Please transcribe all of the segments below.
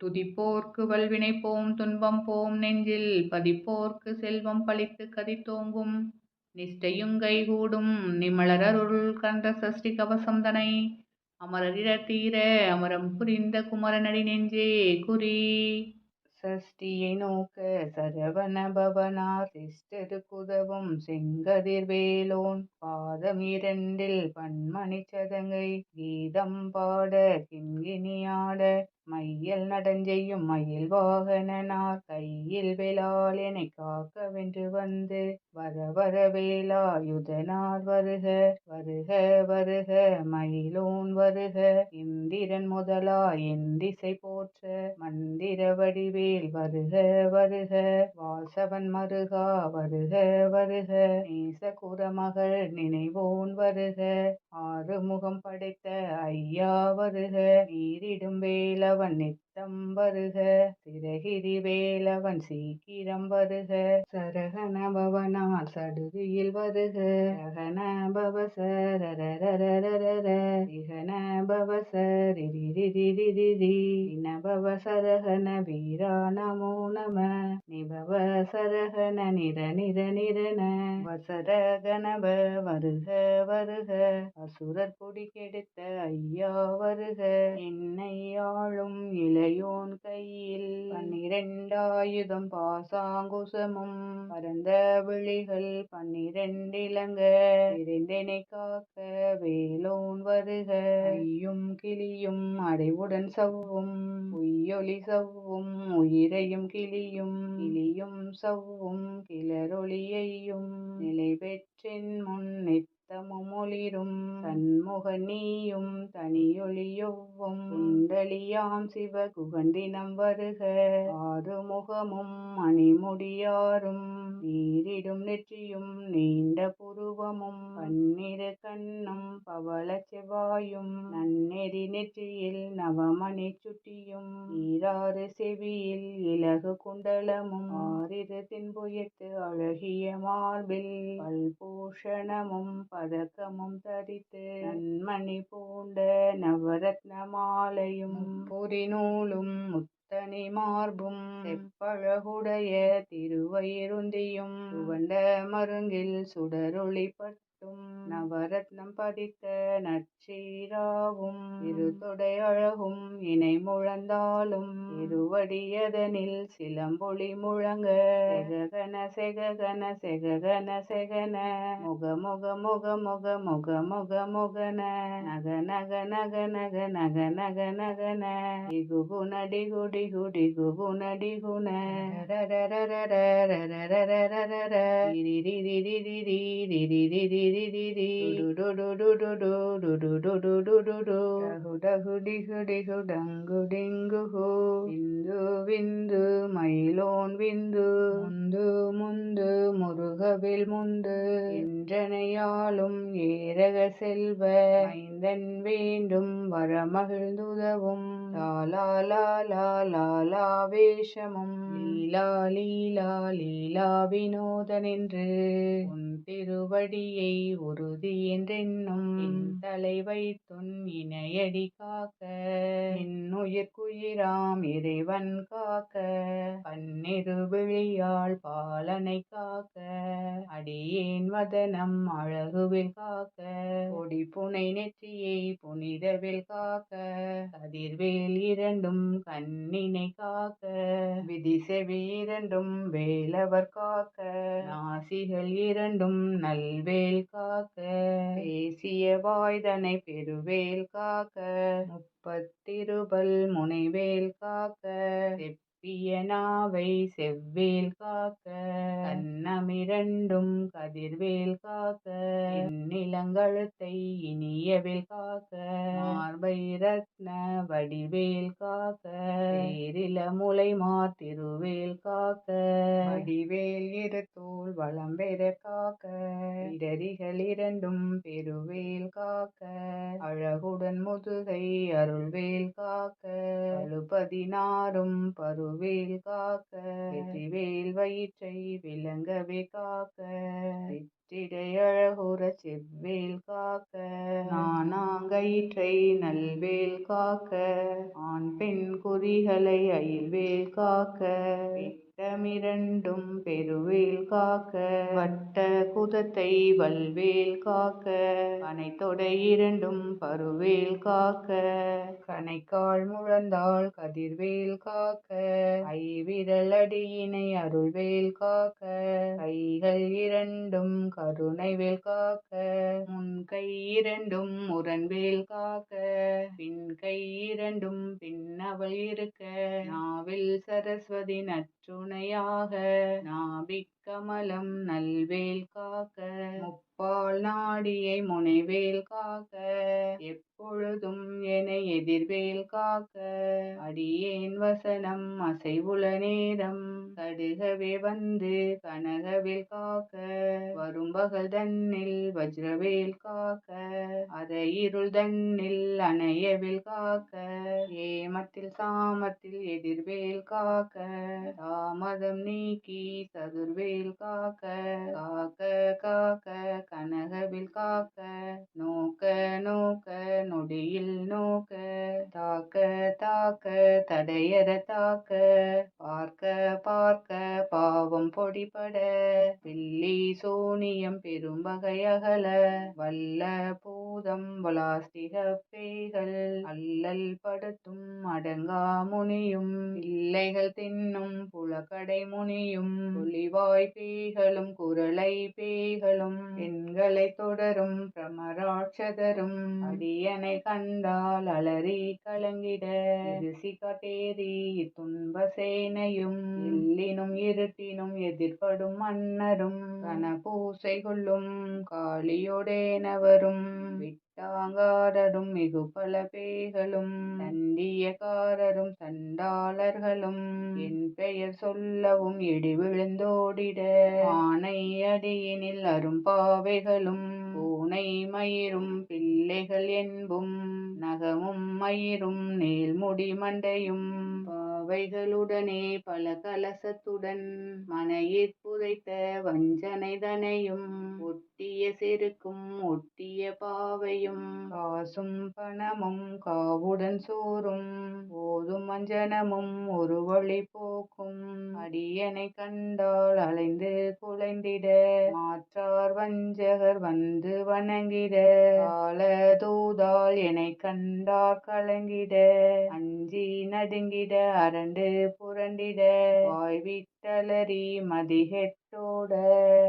துதிப்போர்க்கு வல்வினை போம் துன்பம் போம் நெஞ்சில் பதிப்போர்க்கு செல்வம் பளித்து கதித்தோங்கும் நிஷ்டையும் கைகூடும் நிமலரருள் கந்த சஷ்டி கவசம் தனை. அமரரிடர் தீர அமரம் புரிந்த குமரனடி நெஞ்சே குறி. சஷ்டியை நோக்க சரவண பவனார் சிஷ்டருக்குதவும் செங்கதிர் வேலோன். பாதம் இரண்டில் பன்மணி சதங்கை கீதம் பாட கிண்கிணியாட மையல் நடஞ்செய்யும் மயில் வாகனனார் கையில் வேளால் எனைக் காக்க வென்று வந்து வர வர வேலாயுதனார் வருக வருக வருக மயிலோன் வருக இந்திரன் முதலா எந்திசை போற்ற மந்திர வடிவேல் வருக வருக வாசவன் மருகா வருக வருக நேச குரமகள் நினைவோன் வருக ஆறுமுகம் படைத்த ஐயா வருக நீரிடும் வேலவன் நித்தம் வருக திரகிரி வேலவன் சீக்கிரம் வருக. சரகண பவனால் சடுதியில் வருக ரகண பவசரரரரரர இகன பவசரிரிரிரிரிரி இனபவ சரகண வீரா நமோ நம. நிபவ சரகண நிர நிர நிரன வசர கணப வருக வருக. அசுரர் குடி கெடுத்த ஐயா வருக. என்னை ஆளும் இளையோன் கையில் பன்னிரண்டாயுதம் பாசாங்குசமும். பரந்த விழிகள் பன்னிரண்டிலங்க. இறைந்தனை காக்க வேலோன் வருக. ஐயும் கிளியும் அடைவுடன் சவ்வும். பொய்யொலி சவ்வும். உயிரையும் கிளியும். கிளியும் சவ்வும் கிளரொளியையும். நிலை பெற்றென் முன் நித்தமும் ஒளிரும். சண்முக நீயும் தனியொளியொவ்வும். குண்டலியாம் சிவ குகந்தினம் வருக. ஆறுமுகமும் மணிமுடியாரும் நீரிடும் நெற்றியும் நீண்ட புருவமும். பன்னிரு கண்ணும் பவள செவ்வாயும். நன்னெறி நெற்றியில் நவமணி சுட்டியும். ஈராறு செவியில் இலகு குண்டலமும் ஆறிரு தின்புயத்து அழகிய மார்பில் பல்பூஷணமும் பதக்கமும் தரித்து நன்மணி பூண்ட நவரத்ன மாலையும் பொறி நூலும் முத்தனி மார்பும் செப்பழகுடைய திருவயிருந்தியும் சுவண்ட மருங்கில் சுடரொளி பட்டும் நவரத்னம் பதித்த நற்சீராவும் இருதொடை அழகும் இணை முழந்தாலும் இருவடியதனில் சிலம்பொளி முழங்க. செககன செககன செககன செகன. முக முக முக முக முக முக முகன. நக நக நக நக நக நக நகன. டிகுகுண டிகு டிகு டிகுகுண டிகுண ரரரரரரரரரரரரர ரிரிரிரிரிரி ரிரிரிரிரிரி டுடுடுடுடுடுடுடுடுடுடுடுடுடு டகு டகு டிகு டிகு டங்கு டிங்குகு விந்து விந்து மயிலோன் விந்து முந்து முந்து முருகவில் முந்து என்றனையாலும் ஏரக செல்வ மைந்தன் வேண்டும் வரமகிழ்ந்துதவும் லாலா லாலா லாலா வேஷமும் லீலா லீலா லீலா வினோதனென்று உன் திருவடியை உறுதி என்றென்னும் என் தலை வைத்துன் இணையடி காக்க. என் உயிர்க்குயிராம் இறைவன் காக்க. பன்னிரு விழியாள் பாலனை காக்க. அடியேன் வதனம் அழகுவில் காக்க. கொடி புனை நெற்றியை புனிதவில் காக்க. கதிர்வேல் இரண்டும் கண்ணினை காக்க. விதி செவி இரண்டும் வேலவர் காக்க. நாசிகள் இரண்டும் நல்வேல் காக்க பேசிய வாய்தனை பெருவேல் காக்க முப்பத்திருபல் முனைவேல் காக்க செப்பிய நாவை செவ்வேல் காக்க அன்னமிரண்டும் கதிர்வேல் காக்க. நிலங்கழுத்தை இனியவில் காக்க மார்பை ரத்ன வடிவேல் காக்க பேரில முலை மாத்திருவேல் காக்க வடிவேல் இரு தோல் வளம் பெற காக்க இடரிகள் இரண்டும் பெருவேல் காக்க அழகுடன் முதுகை அருள்வேல் காக்க அழுபதினாரும் பருவேல் காக்க வெற்றிவேல் வயிற்றை விளங்கவே காக்க சிற்றிடையழகுற செவ்வேல் காக்க நானாங்கயிற்றை நல்வேல் காக்க ஆண் பெண் குறிகளை அயில்வேல் காக்க விட்டமிரண்டும் பெருவேல் காக்க. வட்ட குதத்தை வல்வேல் காக்க. பனைத்தொடை இரண்டும் பருவேல் காக்க. கணைக்கால் முழந்தாள் கதிர்வேல் காக்க. ஐவிரல் அடியினை அருள்வேல் காக்க. கைகள் இரண்டும் கருணைவேல் காக்க. முன்கை இரண்டும் முரண்வேல் காக்க. பின்கை இரண்டும் பின்னவள் இருக்க. நாவில் சரஸ்வதி நற்று துணையாக நாபிக்கமலம் நல்வேல் காக்க. முப்பால் நாடியை முனைவேல் காக்க. எப்பொழுதும் என எதிர்வேல் காக்க அடியேன் வசனம் அசைவுல நேரம். கடுகவே வந்து கனகவேல் காக்க வரும்பகல் தன்னில் வஜ்ரவேல் காக்க அதை இருள் தன்னில் அணையவில் காக்க. ஏமத்தில் சாமத்தில் எதிர்வேல் காக்க தாமதம் நீக்கி சதுர்வேல் காக்க. காக்க காக்க கனகவில் காக்க தாக்க தாக்க தடையற தாக்க பார்க்க பார்க்க பாவம் பொடிபட பில்லி சூனியம் பெரும் வகையகல வல்ல பூதம் வலாஸ்திக பேய்கள் அல்லல் படுத்தும் அடங்கா முனியும் பிள்ளைகள் தின்னும் புலக்கடை முனியும் ஒளிவாய் பேய்களும் குரலை பேய்களும் பெண்களை தொடரும் பிரமராட்சதரும் அடியனை கண்டால் அலறி கலங்கிட இருசி துன்ப சேனையும் எல்லினும் இருட்டினும் எதிர்படும் மன்னரும் கன பூசை கொள்ளும் காளியோடேனவரும் விட்டாங்காரரும் மிகு பல பேய்களும் தண்டியக்காரரும் சண்டாளர்களும் என் பெயர் சொல்லவும் இடி விழுந்தோடிட ஆனை அடியினில் அரும்பாவைகளும் பூனை மயிரும் பிள்ளைகள் என்பும் நகமும் மயிரும் நேல்முடி மண்டையும் அவைகளுடனே பல கலசத்துடன் மனையிற் புதைத்த வஞ்சனைதனையும் ஒட்டிய செருக்கும் ஒட்டிய பாவையும் காசும் பணமும் காவுடன் சோறும் போதும் வஞ்சனமும் ஒரு வழி போக்கும் அடியனை கண்டால் அலைந்து குலைந்திட மாற்றார் வஞ்சகர் வந்து வணங்கிட கால தூதால் என்னை கண்டார் கலங்கிட அஞ்சி நடுங்கிட அரண்டு புரண்டிட. வாய் வாய்விட்டலறி மதிகெட்டோட.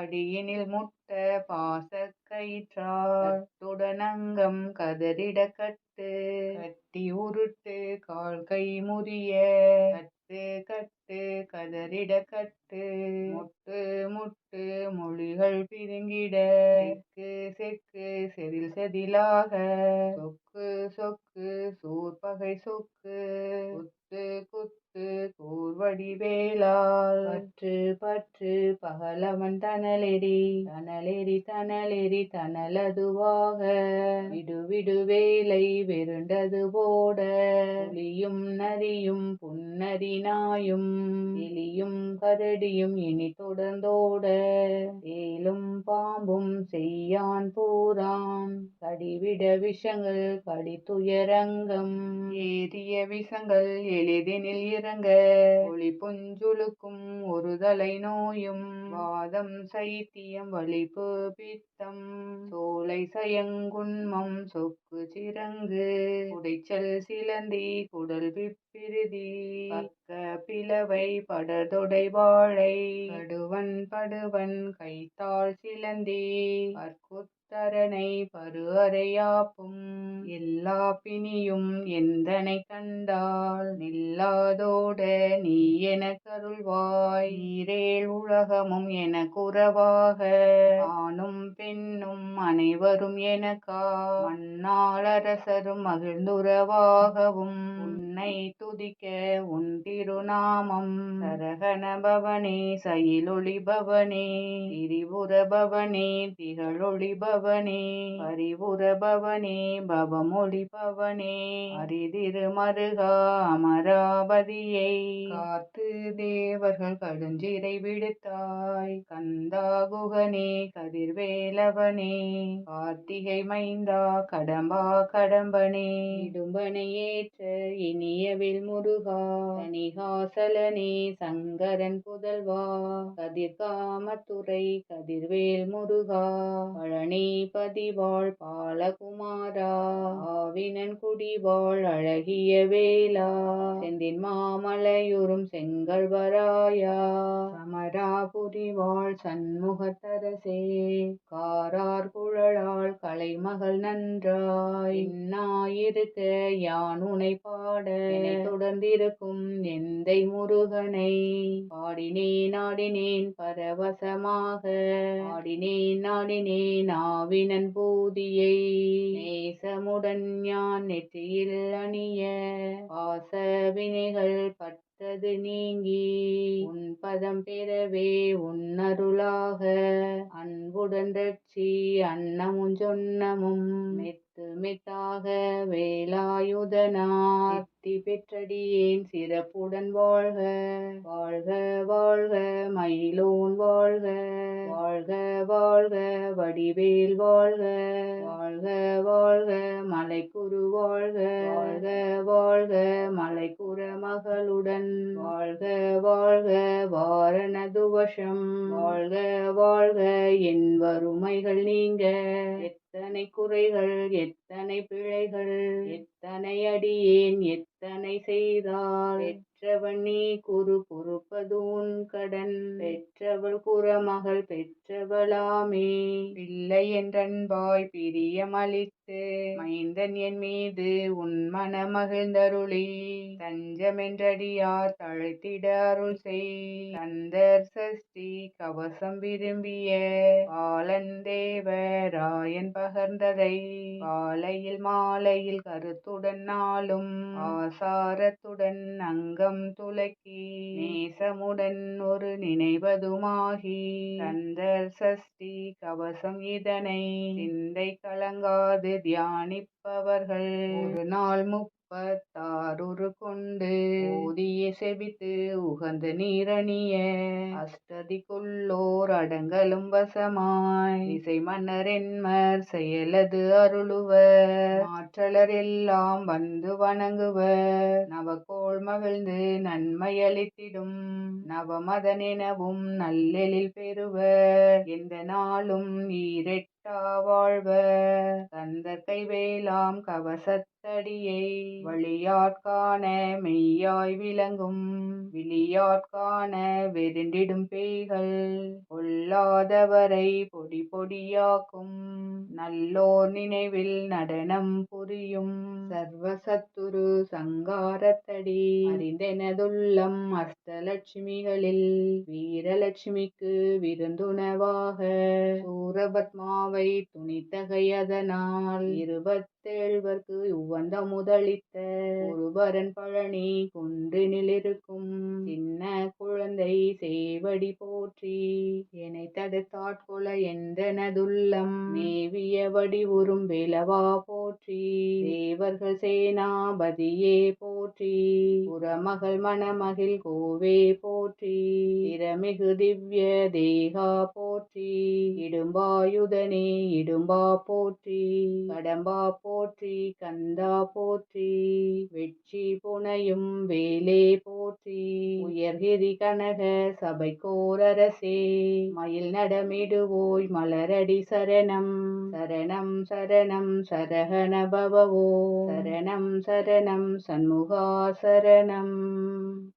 அடியினில் முட்ட பாசக் கயிற்றால் கட்டுடனங்கம் கதறிட கட்டு. கட்டி உருட்டு கால் கை முறிய. கட்டு கட்டு கதறிட கட்டு. முட்டு முட்டு மொழிகள் பிரிங்கிட செக்கு செக்கு செதில் செதிலாக. சொக்கு சொக்கு சூர்பகை சொக்கு. குத்து குத்து கூர்வடி வேலால் பற்று பற்று பகலவன் தனலெறி. தனலெறி தனலெறி தனலதுவாக. விடு விடு வேலை வெருண்டது போட. புலியும் நரியும் புன்னரி நாயும். எலியும் கரடியும் இனி தொடர்ந்தோட. சேலும் பாம்பும் செய்யான் பூரான் கடிவிட விஷங்கள் கடித்துயரங்கம். ஏறிய விஷங்கள் எளிதினில் இறங்க. ஒளி புஞ்சுழுக்கும் ஒரு தலை நோயும். வாதம் சைத்தியம் வலிப்பு பித்தம். சோலை சயங்குண்மம் சொக்கு சிறங்கு. உடைச்சல் சிலந்தி குடல் பிப்பிருதி. பக்க பிளவை படதொடை வாழை. படுவன் படுவன் கைத்தாள் சிலந்தி. பற்குத்தரனை பரு அறையாப்பும் எல்லா பிணியும் எந்தனை கண்டால்? நில்லாதோட நீ என கருள்வாய் ஈரேழ் உலகமும் எனக்குறவாக ஆணும் பெண்ணும் அனைவரும் எனக்கா? மண்ணாள் அரசரும் மகிழ்ந்துறவாகவும். உன்னை துதிக்க உன் திருநாமம் சரகண பவனே சயிலொளி பவனே திரிபுர பவனே திகழொளி பவனே பவனே. பரிபுரபவனே பவமொழிபவனே அரிதிருமருகா அமராவதியை. காத்து தேவர்கள் கடுஞ்சிறை விடுத்தாய். கந்தா குகனே கதிர்வேலவனே. கார்த்திகை மைந்தா கடம்பா கடம்பனே. இடும்பனை ஏற்ற இனியவில் முருகா தணிகாசலனே சங்கரன் புதல்வா. கதிர்காமத்துறை கதிர்வேல் முருகா பழனி பதிவாள் பாலகுமாரா ஆவினன் குடிவாள் அழகிய வேளா செந்தின் மாமலையுறும் செங்கல்வராயா சமராபுரி வாழ் சண்முகத்தரசே காரார் குழலாள் கலைமகள் நன்றாய் இன்னாயிருக்க யான் உனை பாட தொடர்ந்திருக்கும் எந்தை முருகனை பாடினேன் ஆடினேன் பரவசமாக ஆடினேன் ஆடினேன் ஆவினன் பூதியை நேசமுடன் யான் நெற்றியில் அணிய பாச வினைகள் பட்டது நீங்கி உன் பதம் பெறவே உன்னருளாக அன்புடன் ரட்சி அன்னமும் சொன்னமும் மெத்து மெத்தாக வேலாயுதனார். சித்தி பெற்றடியேன் சிறப்புடன் வாழ்க? வாழ்க வாழ்க மயிலோன் வாழ்க. வாழ்க வாழ்க வடிவேல் வாழ்க. வாழ்க வாழ்க மலைக்குரு வாழ்க. வாழ்க வாழ்க மலைக்குற மகளுடன். வாழ்க வாழ்க வாரணதுவசம் வாழ்க வாழ்க என் வறுமைகள் நீங்க. எத்தனை குறைகள் எத்தனை பிழைகள். எத்தனை அடியேன் எத்தனை செய்தால் பெற்றவனே குரு பொறுப்பதூன் கடன். பெற்றவள் குறமகள் பெற்றவளாமே. பிள்ளை என்றன்பாய் பிரியமளித்து மைந்தன் என் மீது உன் மனமகிழ்ந்தருளி. தஞ்சமென்றடியார் தழைத்திட அருள் செய். கந்தர் சஷ்டி கவசம் விரும்பிய பாலன் தேவராயன் பகர்ந்ததை. காலையில் மாலையில் கருத்துடன் நாளும் ஆசாரத்துடன் அங்க அங்கம் துலக்கி நேசமுடன் ஒரு நினைவதுமாகி. கந்தர் சஷ்டி கவசம் இதனை சிந்தை கலங்காது தியானிப்பவர்கள். ஒரு நாள் முப்பத்தாறுரு கொண்டு ஓதிய செபித்து உகந்த நீரணிய அஷ்டதிக்குள்ளோர் அடங்கலும் வசமாய் இசை மன்னர் என்மர் செயலது அருளுவர் மாற்றலர் எல்லாம் வந்து வணங்குவர் நவகோள் மகிழ்ந்து நன்மையளித்திடும் நவமதனெனவும் நல்லெழில் பெறுவர் எந்த நாளும் ஈரெட்டா வாழ்வர் கந்தர் கைவேலாம் கவசத்தடியை வழியாட்காண மெய்யாய் விளங்கும் விழியாட்காண வெருண்டிடும் பேய்கள் கொல்லாதவரை பொடி பொடியாக்கும் நல்லோர் நினைவில் நடனம் புரியும் சர்வசத்துரு சங்காரத்தடி அறிந்தெனதுள்ளம் அஷ்டலட்சுமிகளில் வீரலட்சுமிக்கு விருந்துணவாக சூரபத்மாவை துணித்தகையதனால் இருபத்தேழ்வர்க்கு உவந்த முதலித்த ஒருவரன் பழனி குன்றினிலிருக்கும் சின்ன குழந்தை சேவடி போற்றி. என்னை தடுத்தாட்கொல என்றனதுள்ளம் மேவிய வடிவுறும் வேலவா போற்றி. தேவர்கள் சேனாபதியே போற்றி. புறமகள் மணமகிழ் கோவே போற்றி. திறமிகு திவ்ய தேகா போற்றி. இடும்பாயுதனே இடும்பா போற்றி. கடம்பா போற்றி. கந்தா போற்றி வெற்றி புனையும் வேலே போற்றி. உயர்கிரி கனக சபை கோரரசே மயில் நடமிடுவோய் மலரடி சரணம். சரணம் சரணம் சரகண பவவோ. சரணம் சரணம் சண்முகா சரணம்.